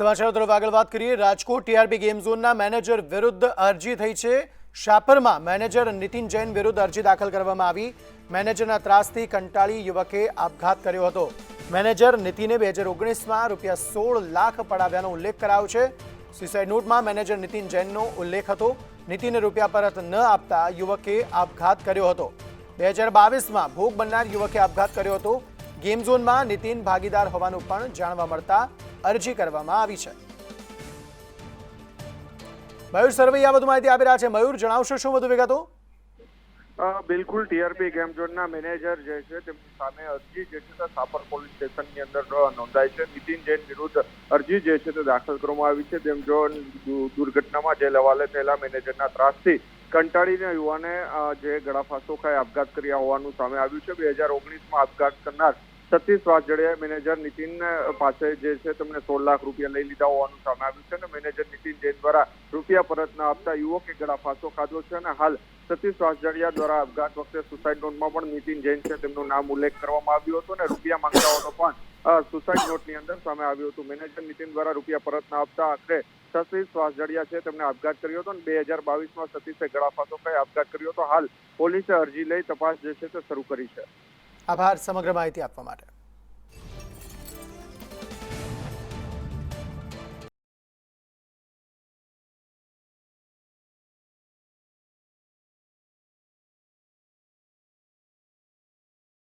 સમાચારો તરફ આગળ વાત કરીએ. રાજકોટ ટીઆરબી ગેમ ઝોનના મેનેજર વિરુદ્ધ અરજી થઈ છે. શાપરમાં મેનેજર નીતિન જૈન વિરુદ્ધ અરજી દાખલ કરવામાં આવી. મેનેજરના ત્રાસથી કંટાળી યુવકે આપઘાત કર્યો હતો. મેનેજર નીતિને બે હજાર ઓગણીસમાં રૂપિયા સોળ લાખ પડાવ્યાનો ઉલ્લેખ કરાયો છે. સુસાઇડ નોટમાં મેનેજર નીતિન જૈનનો ઉલ્લેખ હતો. નીતિને રૂપિયા પરત ન આપતા યુવકે આપઘાત કર્યો હતો. બે હજાર બાવીસમાં ભોગ બનનાર યુવકે આપઘાત કર્યો હતો. ગેમ ઝોનમાં નીતિન ભાગીદાર હોવાનું પણ જાણવા મળતા અરજી કરવામાં આવી છે. મયુર સરવૈયા વધુ માહિતી આપી રહ્યા છે. મયુર, જણાવશો શું વધુ વિગતો? બિલકુલ, ટીઆરપી ગેમ ઝોનના મેનેજર જે છે, તેમની સામે અરજી જે છે તે સાપર પોલીસ સ્ટેશનની અંદર નોંધાઈ છે. નીતિન જૈન વિરુદ્ધ અરજી જે છે તે દાખલ કરવામાં આવી છે. ગેમ ઝોન દુર્ઘટનામાં જે હવાલે થયેલા મેનેજરના ત્રાસથી કંટાળીને યુવાને જે ગળાફાંસો ખાઈ આપઘાત કર્યા હોવાનું સામે આવ્યું છે. બે હજાર ઓગણીસમાં આપઘાત કરનાર સતીશ વાસજડિયાએ મેનેજર નીતિન પાસે જે છે તેમને સોળ લાખ રૂપિયા લઈ લીધા હોવાનું સામે આવ્યું છે અને મેનેજર નીતિન જૈન દ્વારા રૂપિયા પરત ન આપતા યુવકે ગળાફાંસો ખાધો છે અને હાલ સતીશ વાસજડિયા દ્વારા આપઘાત વખતે સુસાઇડ નોટમાં પણ નીતિન જૈન છે તેમનું નામ ઉલ્લેખ કરવામાં આવ્યો હતો અને રૂપિયા માંગતા હોવાનો પણ સુસાઇડ નોટની અંદર સામે આવ્યું હતું. મેનેજર નીતિન દ્વારા રૂપિયા પરત ન આપતા આખરે સતીશ વાસજડિયા છે તેમને આપઘાત કર્યો હતો અને બે હજાર બાવીસમાં સતીશે ગળાફાંસો ખાઈ આપઘાત કર્યો હતો. હાલ પોલીસે અરજી લઈ તપાસ જે છે તે શરૂ કરી છે. આભાર સમગ્ર માહિતી આપવા માટે.